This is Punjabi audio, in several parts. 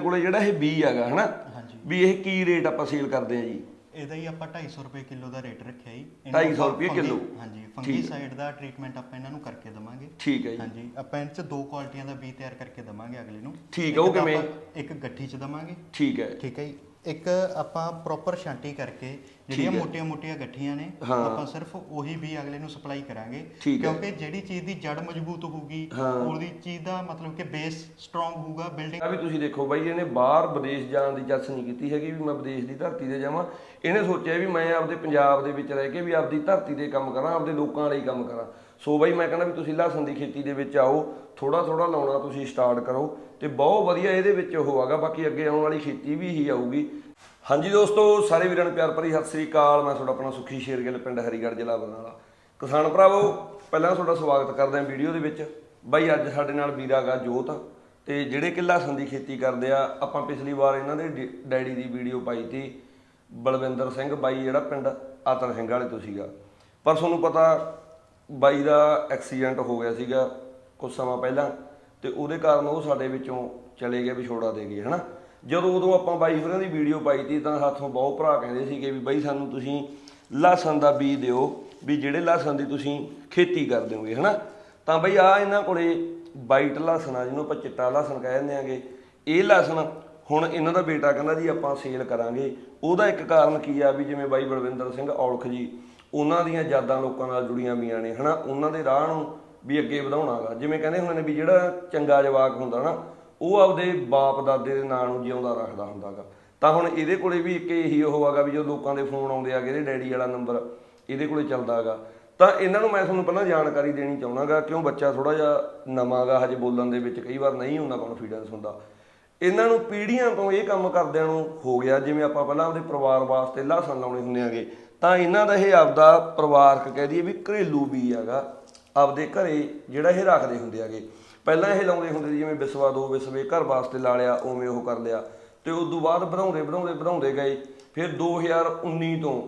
ਕੋਲੇ ਜਿਹੜਾ ਇਹ ਬੀ ਹੈਗਾ ਹਨਾ? ਹਾਂਜੀ। ਵੀ ਇਹ ਕੀ ਰੇਟ ਆਪਾਂ ਸੇਲ ਕਰਦੇ ਆ ਜੀ? ਇਹਦਾ ਹੀ ਆਪਾਂ 250 ਰੁਪਏ ਕਿਲੋ ਦਾ ਰੇਟ ਰੱਖਿਆ ਜੀ। 250 ਰੁਪਏ ਕਿੱਲੋ। ਹਾਂਜੀ। ਫੰਗੀ ਸਾਈਡ ਦਾ ਟ੍ਰੀਟਮੈਂਟ ਆਪਾਂ ਇਹਨਾਂ ਨੂੰ ਕਰਕੇ ਦਵਾਂਗੇ। ਠੀਕ ਹੈ ਜੀ। ਹਾਂਜੀ ਆਪਾਂ ਇਹਨਾਂ ਚ ਦੋ ਕੁਆਲਿਟੀਆਂ ਦਾ ਬੀ ਤਿਆਰ ਕਰਕੇ ਦਵਾਂਗੇ ਅਗਲੇ ਨੂੰ। ਠੀਕ ਹੈ, ਉਹ ਤਾਂ ਕਿਵੇਂ? ਆਪਾਂ ਇੱਕ ਗੱਠੀ ਚ ਦਵਾਂਗੇ। ਠੀਕ ਹੈ। ਠੀਕ ਹੈ ਜੀ। ਇੱਕ ਆਪਾਂ ਪ੍ਰੋਪਰ ਛਾਂਟੀ ਕਰਕੇ ਜਿਹੜੀਆਂ। ਮੋਟੀਆਂ-ਮੋਟੀਆਂ ਗੱਠੀਆਂ ਨੇ। ਆਪਾਂ ਸਿਰਫ ਉਹੀ ਵੀ ਅਗਲੇ ਨੂੰ ਸਪਲਾਈ ਕਰਾਂਗੇ। ਕਿਉਂਕਿ ਜਿਹੜੀ ਚੀਜ਼ ਦੀ ਜੜ ਮਜ਼ਬੂਤ ਹੋਊਗੀ। ਉਹਦੀ ਚੀਜ਼ ਦਾ ਮਤਲਬ ਕਿ ਬੇਸ ਸਟਰੋਂਗ ਹੋਊਗਾ ਬਿਲਡਿੰਗ ਆ ਵੀ ਤੁਸੀਂ ਦੇਖੋ ਬਾਈ ਇਹਨੇ ਬਾਹਰ ਵਿਦੇਸ਼ ਜਾਣ ਦੀ ਚੱਸ ਨਹੀਂ ਕੀਤੀ ਹੈਗੀ ਵੀ ਮੈਂ ਵਿਦੇਸ਼ ਦੀ ਧਰਤੀ ਤੇ ਜਾਵਾਂ ਇਹਨੇ ਸੋਚਿਆ ਵੀ ਮੈਂ ਆਪਦੇ ਪੰਜਾਬ ਦੇ ਵਿੱਚ ਰਹਿ ਕੇ ਵੀ ਆਪਦੀ ਧਰਤੀ ਤੇ ਕੰਮ ਕਰਾਂ ਆਪਦੇ ਲੋਕਾਂ ਲਈ ਕੰਮ ਕਰਾਂ ਸੋ ਬਾਈ ਮੈਂ ਕਹਿੰਦਾ ਵੀ ਤੁਸੀਂ ਲਹਸਨ ਦੀ ਖੇਤੀ ਦੇ ਵਿੱਚ ਆਓ ਥੋੜਾ ਥੋੜਾ ਲਾਉਣਾ ਤੁਸੀਂ ਸਟਾਰਟ ਕਰੋ ਤੇ ਬਹੁਤ ਵਧੀਆ ਇਹਦੇ ਵਿੱਚ ਉਹ ਆਗਾ ਬਾਕੀ ਅੱਗੇ ਆਉਣ ਵਾਲੀ ਖੇਤੀ ਵੀ ਹੀ ਆਊਗੀ। ਹਾਂਜੀ ਦੋਸਤੋ, ਸਾਰੇ ਵੀਰਾਂ ਨੂੰ ਪਿਆਰ ਭਰੀ ਸਤਿ ਸ੍ਰੀ ਅਕਾਲ, ਮੈਂ ਤੁਹਾਡਾ ਆਪਣਾ ਸੁਖੀ ਸ਼ੇਰਗਿੱਲ, ਪਿੰਡ ਹਰੀਗੜ੍ਹ ਜ਼ਿਲ੍ਹਾ ਬਰਨਾਲਾ। ਕਿਸਾਨ ਭਰਾਵੋ, ਪਹਿਲਾਂ ਤੁਹਾਡਾ ਸਵਾਗਤ ਕਰਦੇ ਹਾਂ ਵੀਡੀਓ ਦੇ ਵਿੱਚ। ਬਾਈ ਅੱਜ ਸਾਡੇ ਨਾਲ ਵੀਰਾ ਗਾ ਜੋਤ, ਤੇ ਜਿਹੜੇ ਕਿ ਲਹਸਨ ਦੀ ਖੇਤੀ ਕਰਦੇ ਆ, ਆਪਾਂ ਪਿਛਲੀ ਵਾਰ ਇਹਨਾਂ ਦੇ ਡ- ਡੈਡੀ ਦੀ ਵੀਡੀਓ ਪਾਈ ਤੀ, ਬਲਵਿੰਦਰ ਸਿੰਘ ਬਾਈ, ਜਿਹੜਾ ਪਿੰਡ ਆਤਰ ਸਿੰਘ ਵਾਲੇ ਤੋਂ ਸੀਗਾ। ਪਰ ਤੁਹਾਨੂੰ ਪਤਾ ਬਾਈ ਦਾ ਐਕਸੀਡੈਂਟ ਹੋ ਗਿਆ ਸੀਗਾ ਕੁਝ ਸਮਾਂ ਪਹਿਲਾਂ ਤੇ ਉਹਦੇ ਕਾਰਨ ਉਹ ਸਾਡੇ ਵਿੱਚੋਂ ਚਲੇ ਗਏ ਵਿਛੋੜਾ ਦੇ ਗਏ ਹਨਾ? ਜਦੋਂ ਉਦੋਂ ਆਪਾਂ ਬਾਈ ਹੋਰਾਂ ਦੀ ਵੀਡੀਓ ਪਾਈ ਤੀ ਤਾਂ ਹੱਥੋਂ ਬਹੁਤ ਭਰਾ ਕਹਿੰਦੇ ਸੀਗੇ ਵੀ ਬਾਈ ਸਾਨੂੰ ਤੁਸੀਂ ਲਸਣ ਦਾ ਬੀਜ ਦਿਓ ਵੀ ਜਿਹੜੇ ਲਸਣ ਦੀ ਤੁਸੀਂ ਖੇਤੀ ਕਰ ਦਿਓਗੇ ਹਨਾ? ਤਾਂ ਬਈ ਆ ਇਹਨਾਂ ਕੋਲੇ ਵਾਈਟ ਲਸਣ ਆ, ਜਿਹਨੂੰ ਆਪਾਂ ਚਿੱਟਾ ਲਸਣ ਕਹਿ ਦਿੰਦੇ ਆਂਗੇ। ਇਹ ਲਸਣ ਹੁਣ ਇਹਨਾਂ ਦਾ ਬੇਟਾ ਕਹਿੰਦਾ ਜੀ ਆਪਾਂ ਸੇਲ ਕਰਾਂਗੇ। ਉਹਦਾ ਇੱਕ ਕਾਰਨ ਕੀ ਆ ਵੀ ਜਿਵੇਂ ਬਾਈ ਬਲਵਿੰਦਰ ਸਿੰਘ ਔਲਖ ਜੀ ਉਹਨਾਂ ਦੀਆਂ ਯਾਦਾਂ ਲੋਕਾਂ ਨਾਲ ਜੁੜੀਆਂ ਵੀਆਂ ਨੇ, ਹਨਾ? ਉਹਨਾਂ ਦੇ ਰਾਹ ਨੂੰ ਵੀ ਅੱਗੇ ਵਧਾਉਣਾਗਾ। ਜਿਵੇਂ ਕਹਿੰਦੇ ਹੁੰਦੇ ਨੇ ਵੀ ਜਿਹੜਾ ਚੰਗਾ ਜਵਾਕ ਹੁੰਦਾ ਨਾ, ਉਹ ਆਪਦੇ ਬਾਪ ਦਾਦੇ ਦੇ ਨਾਂ ਨੂੰ ਜਿਉਂਦਾ ਰੱਖਦਾ ਹੁੰਦਾਗਾ। ਤਾਂ ਹੁਣ ਇਹਦੇ ਕੋਲੇ ਵੀ ਇੱਕ ਇਹੀ ਉਹ ਹੈਗਾ ਵੀ ਜਦੋਂ ਲੋਕਾਂ ਦੇ ਫੋਨ ਆਉਂਦੇ ਆਗੇ ਇਹਦੇ ਡੈਡੀ ਵਾਲਾ ਨੰਬਰ, ਇਹਦੇ ਕੋਲੇ ਚੱਲਦਾ ਹੈਗਾ ਤਾਂ ਇਹਨਾਂ ਨੂੰ ਮੈਂ ਤੁਹਾਨੂੰ ਪਹਿਲਾਂ ਜਾਣਕਾਰੀ ਦੇਣੀ ਚਾਹਣਾਗਾ ਕਿਉਂ ਬੱਚਾ ਥੋੜਾ ਜਿਹਾ ਨਵਾਂਗਾ, ਹਜੇ ਬੋਲਣ ਦੇ ਵਿੱਚ ਕਈ ਵਾਰ ਨਹੀਂ ਹੁੰਦਾ ਕੌਨਫੀਡੈਂਸ ਹੁੰਦਾ। ਇਹਨਾਂ ਨੂੰ ਪੀੜ੍ਹੀਆਂ ਤੋਂ ਇਹ ਕੰਮ ਕਰਦਿਆਂ ਨੂੰ ਹੋ ਗਿਆ, ਜਿਵੇਂ ਆਪਾਂ ਪਹਿਲਾਂ ਆਪਦੇ ਪਰਿਵਾਰ ਵਾਸਤੇ ਲਾਸਨ ਲਾਉਣੇ ਹੁੰਦੇ ਆਗੇ ਤਾਂ ਇਹਨਾਂ ਦਾ ਇਹ ਆਪਦਾ ਪਰਿਵਾਰਕ ਕਹਿ ਦਈਏ ਵੀ ਘਰੇਲੂ ਵੀ ਹੈਗਾ। ਆਪਦੇ ਘਰੇ ਜਿਹੜਾ ਇਹ ਰੱਖਦੇ ਹੁੰਦੇ ਆਗੇ ਪਹਿਲਾਂ ਇਹ ਲਾਉਂਦੇ ਹੁੰਦੇ ਸੀ ਜਿਵੇਂ ਵਿਸਵਾ ਦੋ ਵਿਸਵੇ ਘਰ ਵਾਸਤੇ ਲਾ ਲਿਆ ਉਵੇਂ ਉਹ ਕਰ ਲਿਆ। ਤੇ ਉਸ ਤੋਂ ਬਾਅਦ ਵਧਾਉਂਦੇ ਵਧਾਉਂਦੇ ਵਧਾਉਂਦੇ ਗਏ। ਫਿਰ 2019 ਤੋਂ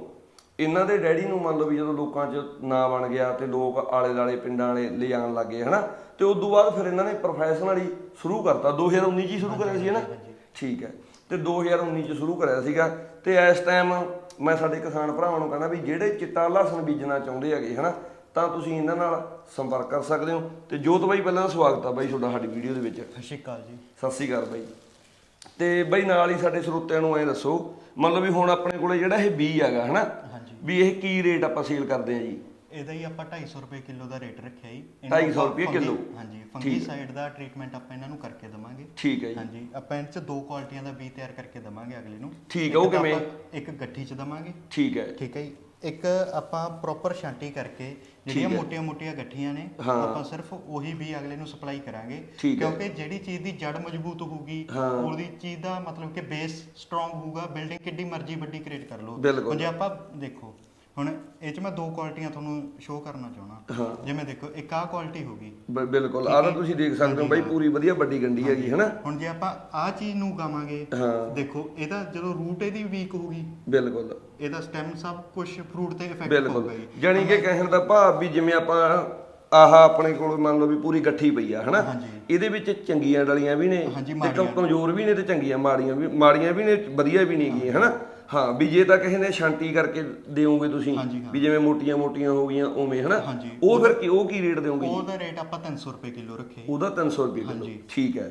ਇਹਨਾਂ ਦੇ ਡੈਡੀ ਨੂੰ ਮੰਨ ਲਓ ਵੀ ਜਦੋਂ ਲੋਕਾਂ 'ਚ ਨਾਂ ਬਣ ਗਿਆ ਤੇ ਲੋਕ ਆਲੇ ਦਾਲੇ ਪਿੰਡਾਂ ਵਾਲੇ ਲਿਜਾਣ ਲੱਗੇ ਹਨਾ? ਤੇ ਉਸ ਤੋਂ ਬਾਅਦ ਫਿਰ ਇਹਨਾਂ ਨੇ ਪ੍ਰੋਫੈਸ਼ਨਲੀ ਸ਼ੁਰੂ ਕਰਤਾ। 2019 'ਚ ਹੀ ਸ਼ੁਰੂ ਕਰਿਆ ਸੀ ਹਨਾ? ਠੀਕ ਹੈ। ਤੇ 2019 'ਚ ਸ਼ੁਰੂ ਕਰਿਆ ਸੀਗਾ। ਤੇ ਇਸ ਟਾਈਮ ਮੈਂ ਸਾਡੇ ਕਿਸਾਨ ਭਰਾਵਾਂ ਨੂੰ ਕਹਿੰਦਾ ਵੀ ਜਿਹੜੇ ਚਿੱਟਾ ਲਹਸਨ ਬੀਜਣਾ ਚਾਹੁੰਦੇ ਹੈਗੇ ਹਨਾ ਤਾਂ ਤੁਸੀਂ ਇਹਨਾਂ ਨਾਲ ਸੰਪਰਕ ਕਰ ਸਕਦੇ ਹੋ ਤੇ ਜੋਤ ਬਾਈ ਪਹਿਲਾਂ ਸਵਾਗਤ ਆ ਬਾਈ ਤੁਹਾਡਾ ਸਾਡੀ ਵੀਡੀਓ ਦੇ ਵਿੱਚ। ਸਤਿ ਸ਼੍ਰੀ ਅਕਾਲ ਜੀ। ਸਤਿ ਸ੍ਰੀ ਅਕਾਲ ਬਾਈ। ਤੇ ਬਾਈ ਨਾਲ ਹੀ ਸਾਡੇ ਸਰੋਤਿਆਂ ਨੂੰ ਐ ਦੱਸੋ ਮਤਲਬ ਵੀ ਹੁਣ ਆਪਣੇ ਕੋਲੇ ਜਿਹੜਾ ਇਹ ਬੀ ਹੈਗਾ ਹਨਾ ਵੀ ਇਹ ਕੀ ਰੇਟ ਆਪਾਂ ਸੇਲ ਕਰਦੇ ਆ ਜੀ? ਇਹਦਾ ਹੀ ਆਪਾਂ 250 ਰੁਪਏ ਕਿਲੋ ਦਾ ਰੇਟ ਰੱਖਿਆ ਜੀ 250 ਆਪਾਂ ਰੁਪਏ ਕਿੱਲੋ। ਹਾਂਜੀ ਫੰਗੀ ਸਾਈਡ ਦਾ ਟ੍ਰੀਟਮੈਂਟ ਆਪਾਂ ਇਹਨਾਂ ਨੂੰ ਕਰਕੇ ਦਵਾਂਗੇ ਠੀਕ ਹੈ ਜੀ ਹਾਂਜੀ ਆਪਾਂ ਇਹਨਾਂ ਚ ਦੋ ਕੁਆਲਿਟੀਆਂ ਦਾ ਬੀ ਤਿਆਰ ਕਰਕੇ ਦਵਾਂਗੇ ਅਗਲੇ ਨੂੰ ਠੀਕ ਹੈ, ਉਹ ਇੱਕ ਤਾਂ ਕਿਵੇਂ? ਆਪਾਂ ਇੱਕ ਗੱਠੀ ਚ ਦਵਾਂਗੇ ਠੀਕ ਹੈ ਠੀਕ ਹੈ ਜੀ ਇੱਕ ਆਪਾਂ ਪ੍ਰੋਪਰ ਛਾਂਟੀ ਕਰਕੇ ਜਿਹੜੀਆਂ। ਮੋਟੀਆਂ-ਮੋਟੀਆਂ ਗੱਠੀਆਂ ਨੇ ਹਾਂ। ਆਪਾਂ ਸਿਰਫ ਉਹੀ ਵੀ ਅਗਲੇ ਨੂੰ ਸਪਲਾਈ ਕਰਾਂਗੇ ਠੀਕ ਹੈ। ਕਿਉਂਕਿ ਜਿਹੜੀ ਚੀਜ਼ ਦੀ ਜੜ ਮਜ਼ਬੂਤ ਹੋਊਗੀ ਹਾਂ। ਉਹਦੀ ਚੀਜ਼ ਦਾ ਮਤਲਬ ਕਿ ਬੇਸ ਸਟਰੋਂਗ ਹੋਊਗਾ ਬਿਲਡਿੰਗ ਕਿੱਡੀ ਮਰਜ਼ੀ ਵੱਡੀ ਕ੍ਰੀਏਟ ਕਰ ਲਓ ਬਿਲਕੁਲ। ਹੁਣ ਜੇ ਆਪਾਂ ਦੇਖੋ ਹੁਣ ਇਹ ਚ ਮੈਂ ਦੋ ਕੁਆਲਿਟੀਆਂ ਤੁਹਾਨੂੰ ਸ਼ੋਅ ਕਰਨਾ ਚਾਹਣਾ ਜਿਵੇਂ ਦੇਖੋ ਇੱਕ ਆਹ ਕੁਆਲਿਟੀ ਹੋਗੀ ਬਿਲਕੁਲ ਆਹ ਤਾਂ ਤੁਸੀਂ ਦੇਖ ਸਕਦੇ ਹੋ ਬਾਈ ਪੂਰੀ ਵਧੀਆ ਵੱਡੀ ਗੰਡੀ ਹੈਗੀ ਹਨਾ? ਹੁਣ ਜੇ ਆਪਾਂ ਆਹ ਚੀਜ਼ ਨੂੰ ਗਾਵਾਂਗੇ ਹਾਂ। ਦੇਖੋ ਇਹਦਾ ਜਦੋਂ ਰੂਟ ਇਹਦੀ ਵੀਕ ਹੋਊਗੀ ਬਿਲਕੁਲ। ਇਹਦਾ ਸਟੈਮ ਸਭ ਕੁਝ ਫਰੂਟ ਤੇ ਇਫੈਕਟ ਹੋਊਗਾ ਜੀ। ਜਾਣੀ ਕਿ ਕਹਿਣ ਦਾ ਭਾਵ ਵੀ ਜਿਵੇਂ ਆਪਾਂ ਆਹ ਆਪਣੇ ਕੋਲ ਮੰਨ ਲਓ ਵੀ ਪੂਰੀ ਗੱਠੀ ਪਈ ਆ ਹਨਾ। ਇਹਦੇ ਵਿੱਚ ਚੰਗੀਆਂ ਡਲੀਆਂ ਵੀ ਨੇ ਤੇ। ਕਮਜ਼ੋਰ ਵੀ ਨੇ ਤੇ ਚੰਗੀਆਂ ਮਾੜੀਆਂ ਵੀ ਮਾੜੀਆਂ ਵੀ ਨੇ ਵਧੀਆ ਵੀ ਨਹੀਂ ਗੀਆਂ ਹਨਾ? ਹਾਂ ਵੀ ਜੇ ਤਾਂ ਕਿਸੇ ਨੇ ਸ਼ਾਂਤੀ ਕਰਕੇ ਦਿਓਗੇ ਤੁਸੀਂ ਹਾਂਜੀ, ਹਾਂ। ਵੀ ਜਿਵੇਂ ਮੋਟੀਆਂ ਮੋਟੀਆਂ ਹੋ ਗਈਆਂ ਉਵੇਂ ਹਨਾ? ਹਾਂਜੀ। ਉਹ ਫਿਰ ਕੀ ਉਹ ਕੀ ਰੇਟ ਦਿਓਗੇ ਉਹਦਾ ਰੇਟ ਆਪਾਂ 300 ਰੁਪਏ ਕਿਲੋ ਰੱਖਿਆ ਜੀ। ਉਹਦਾ 300 ਰੁਪਏ ਕਿਲੋ। ਹਾਂਜੀ। ਠੀਕ ਹੈ।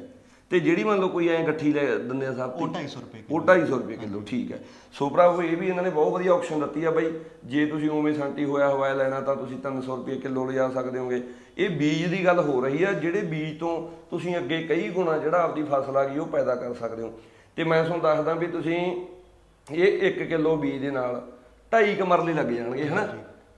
ਤੇ ਜਿਹੜੀ ਮੰਨ ਲਓ ਕੋਈ ਐ ਗੱਠੀ ਲੈ ਦਿੰਦੇ ਆ ਸਭ ਉਹ 250 ਰੁਪਏ ਉਹ 250 ਰੁਪਏ ਕਿਲੋ ਠੀਕ ਹੈ। ਸੋ ਭਰਾਵੋ ਇਹ ਵੀ ਇਹਨਾਂ ਨੇ ਬਹੁਤ ਵਧੀਆ ਆਪਸ਼ਨ ਦਿੱਤੀ ਆ ਬਾਈ ਜੇ ਤੁਸੀਂ ਉਵੇਂ ਸੰਟੀ ਹੋਇਆ ਹਵਾਇਆ ਲੈਣਾ ਤਾਂ ਤੁਸੀਂ 300 ਰੁਪਏ ਕਿਲੋ ਲਿਜਾ ਸਕਦੇ ਹੋਗੇ। ਇਹ ਬੀਜ ਦੀ ਗੱਲ ਹੋ ਰਹੀ ਆ ਜਿਹੜੇ ਬੀਜ ਤੋਂ ਤੁਸੀਂ ਅੱਗੇ ਕਈ ਗੁਣਾ ਜਿਹੜਾ ਆਪਦੀ ਫਸਲ ਆ ਗਈ ਉਹ ਪੈਦਾ ਕਰ ਸਕਦੇ ਹੋ। ਤੇ ਮੈਂ ਤੁਹਾਨੂੰ ਦੱਸਦਾ ਵੀ ਤੁਸੀਂ ਇਹ 1 ਕਿਲੋ ਬੀਜ ਦੇ ਨਾਲ 2.5 ਕਮਰਲੇ ਲੱਗ ਜਾਣਗੇ ਹਨਾ?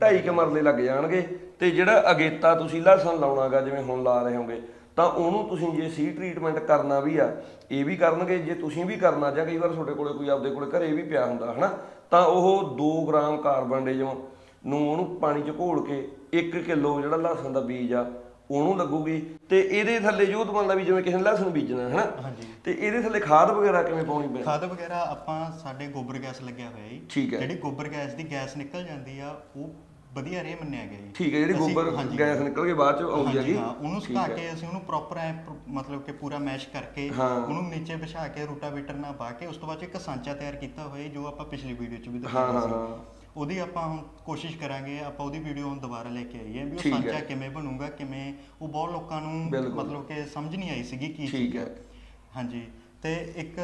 2.5 ਕਮਰਲੇ ਲੱਗ ਜਾਣਗੇ ਤੇ ਜਿਹੜਾ ਅਗੇਤਾ ਤੁਸੀਂ ਲਹਸਨ ਲਾਉਣਾਗਾ ਜਿਵੇਂ ਹੁਣ ਲਾ ਰਹੇ ਹੋਗੇ ਤਾਂ ਉਹਨੂੰ ਤੁਸੀਂ ਜੇ ਸੀ ਟ੍ਰੀਟਮੈਂਟ ਕਰਨਾ ਵੀ ਆ ਇਹ ਵੀ ਕਰਨਗੇ ਜੇ ਤੁਸੀਂ ਵੀ ਕਰਨਾ ਜਾਂ ਕਈ ਵਾਰ ਤੁਹਾਡੇ ਕੋਲੇ ਕੋਈ ਆਪਦੇ ਕੋਲੇ ਘਰੇ ਵੀ ਪਿਆ ਹੁੰਦਾ ਹਨਾ? ਤਾਂ ਉਹ 2 ਗ੍ਰਾਮ ਕਾਰਬਨ ਡੇਜਮ ਨੂੰ ਉਹਨੂੰ ਪਾਣੀ ਚ ਘੋਲ ਕੇ 1 ਕਿਲੋ ਜਿਹੜਾ ਲਹਸਨ ਦਾ ਬੀਜ ਆ ਉਹਨੂੰ ਲੱਗੂਗੀ ਤੇ ਇਹਦੇ ਥੱਲੇ ਮੰਨ ਲਾ ਵੀ ਜਿਵੇਂ ਕਿਸੇ ਨੇ ਲਹਸਨ ਬੀਜਣਾ ਹਨਾ ਹਾਂਜੀ ਤੇ ਇਹਦੇ ਥੱਲੇ ਖਾਦ ਵਗੈਰਾ ਕਿਵੇਂ ਪਾਉਣੀ ਪੈ ਖਾਦ ਵਗੈਰਾ ਆਪਾਂ ਸਾਡੇ ਗੋਬਰ ਗੈਸ ਲੱਗਿਆ ਹੋਇਆ ਜੀ ਠੀਕ ਹੈ। ਜਿਹੜੀ ਗੋਬਰ ਗੈਸ ਦੀ ਗੈਸ ਨਿਕਲ ਜਾਂਦੀ ਆ ਉਹ ਵਧੀਆ ਰੇ ਮੰਨਿਆ ਗਿਆ ਜੀ ਠੀਕ ਹੈ ਜਿਹੜੀ ਗੋਬਰ। ਗੈਸ ਨਿਕਲ ਕੇ ਬਾਅਦ ਚ ਆਉਂਦੀ ਹੈਗੀ ਹਾਂ ਉਹਨੂੰ ਸੁਕਾ। ਕੇ ਅਸੀਂ ਉਹਨੂੰ ਪ੍ਰੋਪਰ ਐ ਮਤਲਬ ਕਿ ਪੂਰਾ ਮੈਸ਼ ਕਰਕੇ। ਉਹਨੂੰ ਨੀਚੇ ਵਿਛਾ ਕੇ ਰੂਟਾਵੀਟਰ ਨਾਲ ਪਾ ਕੇ ਉਸ ਤੋਂ ਬਾਅਦ ਇੱਕ ਸਾਂਚਾ ਤਿਆਰ ਕੀਤਾ ਹੋਇਆ ਜੋ ਆਪਾਂ ਪਿਛਲੀ ਵੀਡੀਓ 'ਚ ਵੀ ਦਿਖਾਇਆ ਹਾਂ ਸੀ ਹਾਂ ਉਹਦੀ ਆਪਾਂ ਹੁਣ ਕੋਸ਼ਿਸ਼ ਕਰਾਂਗੇ ਆਪਾਂ ਉਹਦੀ ਵੀਡੀਓ ਹੁਣ ਦੁਬਾਰਾ ਲੈ ਕੇ ਆਈਏ ਵੀ ਉਹ ਠੀਕ ਹੈ। ਸਾਂਚਾ ਕਿਵੇਂ ਬਣੂਗਾ ਕਿਵੇਂ ਉਹ ਬਹੁਤ ਲੋਕਾਂ ਨੂੰ ਬਿਲਕੁਲ। ਮਤਲਬ ਕਿ ਸਮਝ ਨਹੀਂ ਆਈ ਸੀਗੀ ਕੀ ਠੀਕ ਚੀਜ਼ ਹੈ। ਹਾਂਜੀ ਤੇ ਇੱਕ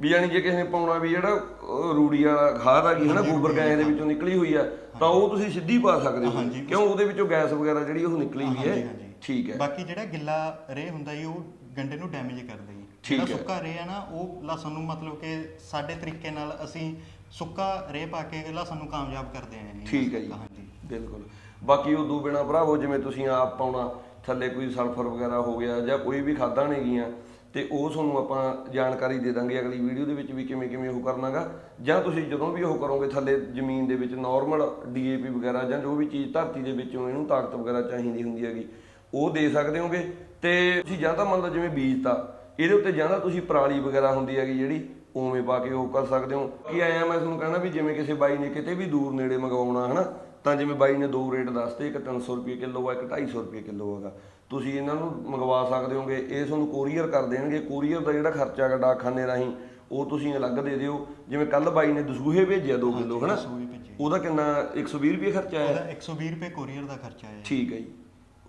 ਵੀ ਯਾਨੀ ਜੇ ਕਿਸੇ ਨੇ ਪਾਉਣਾ ਵੀ ਜਿਹੜਾ ਅਹ, ਰੂੜੀ ਵਾਲਾ ਖਾਦ ਆ ਗਈ ਹੈ ਨਾ ਗੋਬਰ ਗੈਸ ਦੇ ਵਿੱਚੋਂ ਨਿਕਲੀ ਹੋਈ ਆ ਤਾਂ ਉਹ ਤੁਸੀਂ ਸਿੱਧੀ ਪਾ ਸਕਦੇ ਹੋ ਹਾਂਜੀ। ਕਿਉਂ ਉਹਦੇ ਵਿੱਚੋਂ ਗੈਸ ਵਗੈਰਾ ਜਿਹੜੀ ਉਹ ਨਿਕਲੀ ਹੋਈ ਹਾਂਜੀ, ਹੈ ਹਾਂਜੀ। ਠੀਕ ਹੈ ਬਾਕੀ ਜਿਹੜਾ ਗਿੱਲਾ ਰੇ ਹੁੰਦਾ ਜੀ ਉਹ ਗੰਡੇ ਨੂੰ ਡੈਮੇਜ ਕਰਦਾ ਜੀ ਜਿਹੜਾ ਹੈ। ਸੁੱਕਾ ਰੇ ਆ ਨਾ ਉਹ ਲਸਣ ਨੂੰ ਮਤਲਬ ਕਿ ਸਾਡੇ ਤਰੀਕੇ ਨਾਲ ਅਸੀਂ ਸੁੱਕਾ ਰੇ ਪਾ ਕੇ ਲਸਣ ਨੂੰ ਕਾਮਯਾਬ ਕਰਦੇ ਜੀ। ਠੀਕ ਹੈ ਜੀ। ਹਾਂਜੀ। ਬਿਲਕੁਲ। ਬਾਕੀ ਉਦੋਂ ਬਿਨਾ ਭਰਾਵੋ ਜਿਵੇਂ ਤੁਸੀਂ ਆਪ ਪਾਉਣਾ ਥੱਲੇ ਕੋਈ ਸਲਫਰ ਵਗੈਰਾ ਹੋ ਗਿਆ ਜਾਂ ਕੋਈ ਵੀ ਖਾਦਾਂ ਨੇਗੀਆਂ ਤੇ ਉਹ ਤੁਹਾਨੂੰ ਆਪਾਂ ਜਾਣਕਾਰੀ ਦੇ ਦਾਂਗੇ ਅਗਲੀ ਵੀਡੀਓ ਦੇ ਵਿੱਚ ਵੀ ਕਿਵੇਂ ਕਿਵੇਂ ਉਹ ਕਰਨਾਗਾ। ਜਾਂ ਤੁਸੀਂ ਜਦੋਂ ਵੀ ਉਹ ਕਰੋਗੇ ਥੱਲੇ ਜ਼ਮੀਨ ਦੇ ਵਿੱਚ ਨਾਰਮਲ ਡੀਏਪੀ ਵਗੈਰਾ ਜਾਂ ਜੋ ਵੀ ਚੀਜ਼ ਧਰਤੀ ਦੇ ਵਿੱਚੋਂ ਇਹਨੂੰ ਤਾਕਤ ਵਗੈਰਾ ਚਾਹੀਦੀ ਹੁੰਦੀ ਹੈਗੀ ਉਹ ਦੇ ਸਕਦੇ ਹੋਗੇ। ਤੇ ਤੁਸੀਂ ਜਾਂ ਤਾਂ ਮੰਨ ਲਓ ਜਿਵੇਂ ਬੀਜ ਤਾ ਇਹਦੇ ਉੱਤੇ ਜਾਂ ਤਾਂ ਤੁਸੀਂ ਪਰਾਲੀ ਵਗੈਰਾ ਹੁੰਦੀ ਹੈਗੀ ਜਿਹੜੀ ਉਵੇਂ ਪਾ ਕੇ ਉਹ ਕਰ ਸਕਦੇ ਹੋ। ਕੀ ਆਇਆ ਮੈਂ ਤੁਹਾਨੂੰ ਕਹਿੰਦਾ ਵੀ ਜਿਵੇਂ ਕਿਸੇ ਬਾਈ ਨੇ ਕਿਤੇ ਵੀ ਦੂਰ ਨੇੜੇ ਮੰਗਵਾਉਣਾ ਹਨਾ ਤਾਂ ਜਿਵੇਂ ਬਾਈ ਨੇ ਦੋ ਰੇਟ ਦੱਸਤੇ ਇੱਕ 300 ਰੁਪਏ ਕਿਲੋ ਆ ਇੱਕ 250 ਰੁਪਏ ਕਿਲੋ ਹੈਗਾ। ਤੁਸੀਂ ਇਹਨਾਂ ਨੂੰ ਮੰਗਵਾ ਸਕਦੇ ਹੋਗੇ ਇਹ ਤੁਹਾਨੂੰ ਕੋਰੀਅਰ ਕਰ ਦੇਣਗੇ। ਕੋਰੀਅਰ ਦਾ ਜਿਹੜਾ ਖਰਚਾ ਹੈਗਾ ਡਾਕਖਾਨੇ ਰਾਹੀਂ ਉਹ ਤੁਸੀਂ ਅਲੱਗ ਦੇ ਦਿਓ। ਜਿਵੇਂ ਕੱਲ ਬਾਈ ਨੇ ਦਸੂਹੇ ਭੇਜਿਆ 2 ਕਿਲੋ ਹਨਾ? ਭੇਜੇ। ਉਹਦਾ ਕਿੰਨਾ 120 ਰੁਪਏ ਖਰਚਾ ਆਇਆ? ਉਹਦਾ 120 ਰੁਪਏ ਕੋਰੀਅਰ ਦਾ ਖਰਚਾ ਹੈ ਠੀਕ ਹੈ ਜੀ।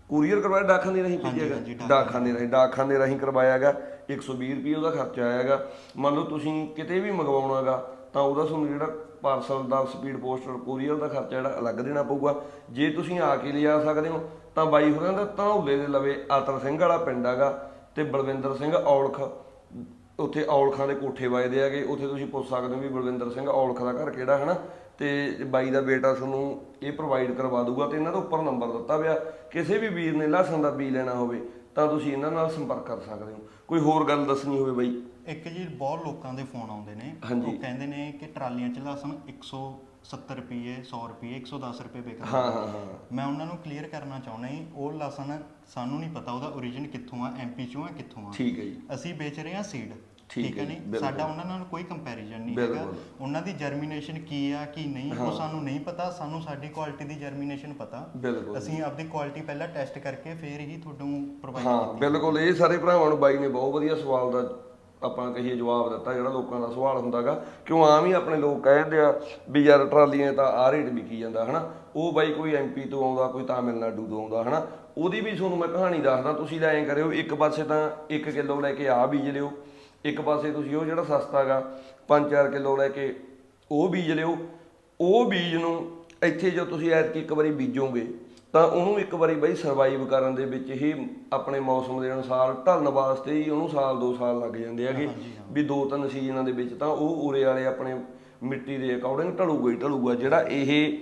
ਕੋਰੀਅਰ ਕਰਵਾਇਆ ਡਾਕਖਾਨੇ ਰਾਹੀਂ ਭੇਜਿਆਗਾ ਡਾਕਖਾਨੇ ਰਾਹੀਂ ਡਾਕਖਾਨੇ ਰਾਹੀਂ ਕਰਵਾਇਆਗਾ 120 ਰੁਪਏ ਉਹਦਾ ਖਰਚਾ ਆਇਆਗਾ ਮੰਨ ਲਓ ਤੁਸੀਂ ਕਿਤੇ ਵੀ ਮੰਗਵਾਉਣਾਗਾ ਤਾਂ ਉਹਦਾ ਤੁਹਾਨੂੰ ਜਿਹੜਾ ਪਾਰਸਲ ਦਾ ਸਪੀਡ ਪੋਸਟਰ ਕੋਰੀਅਰ ਦਾ ਖਰਚਾ ਜਿਹੜਾ ਅਲੱਗ ਦੇਣਾ ਪਊਗਾ। ਜੇ ਤੁਸੀਂ ਆ ਕੇ ਲਿਆ ਸਕਦੇ ਹੋ, ਤਾਂ ਬਾਈ ਹੋਰਾਂ ਦਾ ਧਨੌਲੇ ਦੇ ਲਵੇ ਆਤਰ ਸਿੰਘ ਵਾਲਾ ਪਿੰਡ ਹੈਗਾ ਤੇ ਬਲਵਿੰਦਰ ਸਿੰਘ ਔਲਖ। ਉੱਥੇ ਔਲਖਾਂ ਦੇ ਕੋਠੇ ਵਜਦੇ ਹੈਗੇ, ਉੱਥੇ ਤੁਸੀਂ ਪੁੱਛ ਸਕਦੇ ਹੋ ਵੀ ਬਲਵਿੰਦਰ ਸਿੰਘ ਔਲਖ ਦਾ ਘਰ ਕਿਹੜਾ ਹੈ ਨਾ? ਤੇ ਬਾਈ ਦਾ ਬੇਟਾ ਤੁਹਾਨੂੰ ਇਹ ਪ੍ਰੋਵਾਈਡ ਕਰਵਾ ਦੂਗਾ ਤੇ ਇਹਨਾਂ ਦਾ ਉੱਪਰ ਨੰਬਰ ਦਿੱਤਾ ਹੋਇਆ ਕਿਸੇ ਵੀ ਵੀਰ ਨੇ ਲਸਣ ਦਾ ਬੀ ਲੈਣਾ ਹੋਵੇ ਤਾਂ ਤੁਸੀਂ ਇਹਨਾਂ ਨਾਲ ਸੰਪਰਕ ਕਰ ਸਕਦੇ ਹੋ। ਕੋਈ ਹੋਰ ਗੱਲ ਦੱਸਣੀ ਹੋਵੇ ਬਾਈ? ਇੱਕ ਜੀ ਬਹੁਤ ਲੋਕਾਂ ਦੇ ਫੋਨ ਆਉਂਦੇ ਨੇ। ਹਾਂਜੀ। ਉਹ ਕਹਿੰਦੇ ਨੇ ਕਿ ਟਰਾਲੀਆਂ 'ਚ ਲਸਣ 170 ਰੁਪਏ 100 ਰੁਪਏ 110 ਰੁਪਏ ਵਿਕਦਾ ਹਾਂ ਹਾਂ ਹਾਂ। ਮੈਂ ਉਹਨਾਂ ਨੂੰ ਕਲੀਅਰ ਕਰਨਾ ਚਾਹੁੰਦਾ ਜੀ ਉਹ ਲਸਣ ਸਾਨੂੰ ਨਹੀਂ ਪਤਾ ਉਹਦਾ origin ਕਿੱਥੋਂ ਆ ਐਮਪੀ ਚੋਂ ਆ ਕਿੱਥੋਂ ਆ। ਠੀਕ ਹੈ ਜੀ। ਅਸੀਂ ਵੇਚ ਰਹੇ ਹਾਂ ਸੀਡ ਠੀਕ ਹੈ ਨਹੀਂ। ਸਾਡਾ ਉਹਨਾਂ ਨਾਲ ਕੋਈ ਕੰਪੈਰੀਜ਼ਨ ਨਹੀਂ ਹੈਗਾ। ਉਹਨਾਂ ਦੀ ਜਰਮੀਨੇਸ਼ਨ ਕੀ ਆ ਕੀ ਨਹੀਂ ਉਹ ਸਾਨੂੰ ਨਹੀਂ ਪਤਾ ਸਾਨੂੰ ਸਾਡੀ ਕੁਆਲਿਟੀ ਦੀ ਜਰਮੀਨੇਸ਼ਨ ਪਤਾ। ਅਸੀਂ ਆਪਦੀ ਕੁਆਲਿਟੀ ਪਹਿਲਾਂ ਟੈਸਟ ਕਰਕੇ ਫਿਰ ਹੀ ਤੁਹਾਨੂੰ ਪ੍ਰੋਵਾਈਡ ਹਾਂ ਬਿਲਕੁਲ। ਇਹ ਸਾਰੇ ਭਰਾਵਾਂ ਨੂੰ ਬਾਈ ਨੇ ਬਹੁਤ ਵਧੀਆ ਸਵਾਲ ਦਾ ਆਪਾਂ ਕਹੀਏ ਜਵਾਬ ਦਿੱਤਾ ਜਿਹੜਾ ਲੋਕਾਂ ਦਾ ਸਵਾਲ ਹੁੰਦਾਗਾ। ਕਿਉਂ ਆਮ ਹੀ ਆਪਣੇ ਲੋਕ ਕਹਿੰਦੇ ਆ ਵੀ ਯਾਰ ਟਰਾਲੀਆਂ ਤਾਂ ਆ ਰੇਟ ਵਿਕੀ ਜਾਂਦਾ ਹਨਾ? ਉਹ ਬਾਈ ਕੋਈ ਐਮਪੀ ਤੋਂ ਆਉਂਦਾ ਕੋਈ ਤਾਮਿਲਨਾਡੂ ਤੋਂ ਆਉਂਦਾ ਹਨਾ? ਉਹਦੀ ਵੀ ਤੁਹਾਨੂੰ ਮੈਂ ਕਹਾਣੀ ਦੱਸਦਾ ਤੁਸੀਂ ਲੈ ਐਂ ਕਰਿਓ ਇੱਕ ਪਾਸੇ ਤਾਂ 1 ਕਿਲੋ ਲੈ ਕੇ ਆ ਬੀਜ ਲਿਓ। ਇੱਕ ਪਾਸੇ ਤੁਸੀਂ ਉਹ ਜਿਹੜਾ ਸਸਤਾਗਾ 5-4 ਕਿਲੋ ਲੈ ਕੇ ਉਹ ਬੀਜ ਲਿਓ। ਉਹ ਬੀਜ ਨੂੰ ਇੱਥੇ ਜੋ ਤੁਸੀਂ ਐਤਕੀ ਇੱਕ ਵਾਰੀ ਬੀਜੋਗੇ ਤਾਂ ਉਹਨੂੰ ਇੱਕ ਵਾਰੀ ਬਈ ਸਰਵਾਈਵ ਕਰਨ ਦੇ ਵਿੱਚ ਹੀ ਆਪਣੇ ਮੌਸਮ ਦੇ ਅਨੁਸਾਰ ਢਲਣ ਵਾਸਤੇ ਹੀ ਉਹਨੂੰ ਸਾਲ ਦੋ ਸਾਲ ਲੱਗ ਜਾਂਦੇ ਹੈਗੇ। ਵੀ ਦੋ ਤਿੰਨ ਸੀਜ਼ਨਾਂ ਦੇ ਵਿੱਚ ਤਾਂ ਉਹ ਉਰੇ ਵਾਲੇ ਆਪਣੇ ਮਿੱਟੀ ਦੇ ਅਕੋਰਡਿੰਗ ਢਲੂਗਾ ਹੀ ਢਲੂਗਾ। ਜਿਹੜਾ ਇਹ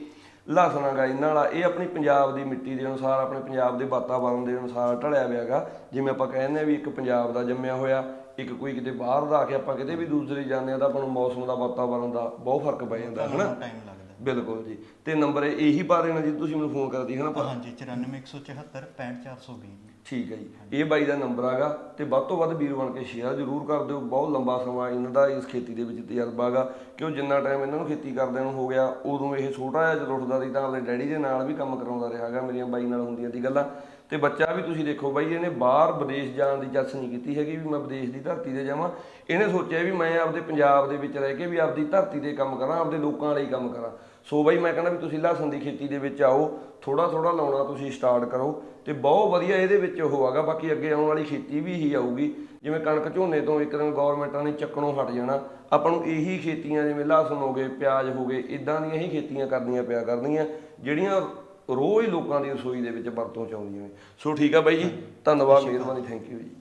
ਲਸਣਾਗਾ ਇਹਨਾਂ ਵਾਲਾ ਇਹ ਆਪਣੀ ਪੰਜਾਬ ਦੀ ਮਿੱਟੀ ਦੇ ਅਨੁਸਾਰ ਆਪਣੇ ਪੰਜਾਬ ਦੇ ਵਾਤਾਵਰਣ ਦੇ ਅਨੁਸਾਰ ਢਲਿਆ ਹੋਇਆਗਾ ਜਿਵੇਂ ਆਪਾਂ ਕਹਿੰਦੇ ਆ ਵੀ ਇੱਕ ਪੰਜਾਬ ਦਾ ਜੰਮਿਆ ਹੋਇਆ ਇੱਕ ਕੋਈ ਕਿਤੇ ਬਾਹਰ ਦਾ ਆ ਕੇ ਆਪਾਂ ਕਿਤੇ ਵੀ ਦੂਸਰੇ ਜਾਂਦੇ ਆ ਤਾਂ ਆਪਾਂ ਨੂੰ ਮੌਸਮ ਦਾ ਵਾਤਾਵਰਣ ਦਾ ਬਹੁਤ ਫ਼ਰਕ ਪੈ ਜਾਂਦਾ ਹਨਾ? ਟਾਈਮ ਲੱਗਦਾ। ਬਿਲਕੁਲ ਜੀ। ਤੇ ਨੰਬਰ ਇਹੀ ਪਾ ਦੇਣਾ ਜੀ ਤੁਸੀਂ ਮੈਨੂੰ ਫੋਨ ਕਰਦੀ ਹੈ ਨਾ ਹਾਂਜੀ 94174 65420 ਠੀਕ ਹੈ ਜੀ। ਇਹ ਬਾਈ ਦਾ ਨੰਬਰ ਆਗਾ ਤੇ ਵੱਧ ਤੋਂ ਵੱਧ ਵੀਰ ਬਣ ਕੇ ਸ਼ੇਅਰ ਜ਼ਰੂਰ ਕਰ ਦਿਓ। ਬਹੁਤ ਲੰਬਾ ਸਮਾਂ ਇਹਨਾਂ ਦਾ ਇਸ ਖੇਤੀ ਦੇ ਵਿੱਚ ਤਜਰਬਾ ਹੈਗਾ ਕਿਉਂ ਜਿੰਨਾ ਟਾਈਮ ਇਹਨਾਂ ਨੂੰ ਖੇਤੀ ਕਰਦਿਆਂ ਨੂੰ ਹੋ ਗਿਆ, ਉਦੋਂ ਇਹ ਛੋਟਾ ਜਿਹਾ ਜਦੋਂ ਉੱਠਦਾ ਸੀ ਤਾਂ ਆਪਣੇ ਡੈਡੀ ਦੇ ਨਾਲ ਵੀ ਕੰਮ ਕਰਾਉਂਦਾ ਰਿਹਾ ਹੈਗਾ ਮੇਰੀਆਂ ਬਾਈ ਨਾਲ ਹੁੰਦੀਆਂ ਸੀ ਗੱਲਾਂ। ਤੇ ਬੱਚਾ ਵੀ ਤੁਸੀਂ ਦੇਖੋ ਬਾਈ, ਇਹਨੇ ਬਾਹਰ ਵਿਦੇਸ਼ ਜਾਣ ਦੀ ਜੱਸ ਨਹੀਂ ਕੀਤੀ ਹੈਗੀ ਵੀ ਮੈਂ ਵਿਦੇਸ਼ ਦੀ ਧਰਤੀ ਤੇ ਜਾਵਾਂ। ਇਹਨੇ ਸੋਚਿਆ ਵੀ ਮੈਂ ਆਪਦੇ ਪੰਜਾਬ ਦੇ ਵਿੱਚ ਰਹਿ ਕੇ ਵੀ ਆਪਦੀ ਧਰਤੀ ਤੇ ਕੰਮ ਕਰਾਂ, ਆਪਦੇ ਲੋਕਾਂ ਲਈ ਕੰਮ ਕਰਾਂ। ਸੋ ਬਾਈ ਮੈਂ ਕਹਿੰਦਾ ਵੀ ਤੁਸੀਂ ਲਸਣ ਦੀ ਖੇਤੀ ਦੇ ਵਿੱਚ ਆਓ ਥੋੜਾ ਥੋੜਾ ਲਾਉਣਾ ਤੁਸੀਂ ਸਟਾਰਟ ਕਰੋ ਤੇ ਬਹੁਤ ਵਧੀਆ ਇਹਦੇ ਵਿੱਚ ਉਹ ਹੈਗਾ ਬਾਕੀ ਅੱਗੇ ਆਉਣ ਵਾਲੀ ਖੇਤੀ ਵੀ ਹੀ ਆਊਗੀ। ਜਿਵੇਂ ਕਣਕ ਝੋਨੇ ਤੋਂ ਇੱਕ ਦਿਨ ਗਵਰਨਮੈਂਟਾਂ ਨੇ ਚੱਕਣੋਂ ਹਟ ਜਾਣਾ ਆਪਾਂ ਨੂੰ ਇਹੀ ਖੇਤੀਆਂ ਜਿਵੇਂ ਲਸਣ ਹੋ ਗਏ ਪਿਆਜ਼ ਹੋ ਗਏ ਇਦਾਂ ਦੀਆਂ ਹੀ ਖੇਤੀਆਂ ਕਰਨੀਆਂ ਪਿਆ ਕਰਨੀਆਂ ਜਿਹੜੀਆਂ ਰੋਜ਼ ਲੋਕਾਂ ਦੀ ਰਸੋਈ ਦੇ ਵਿੱਚ ਵਰਤੋਂ ਚ ਆਉਂਦੀਆਂ ਨੇ। ਸੋ ਠੀਕ ਆ ਬਾਈ ਜੀ ਧੰਨਵਾਦ ਮਿਹਰਬਾਨੀ ਥੈਂਕ ਯੂ ਜੀ।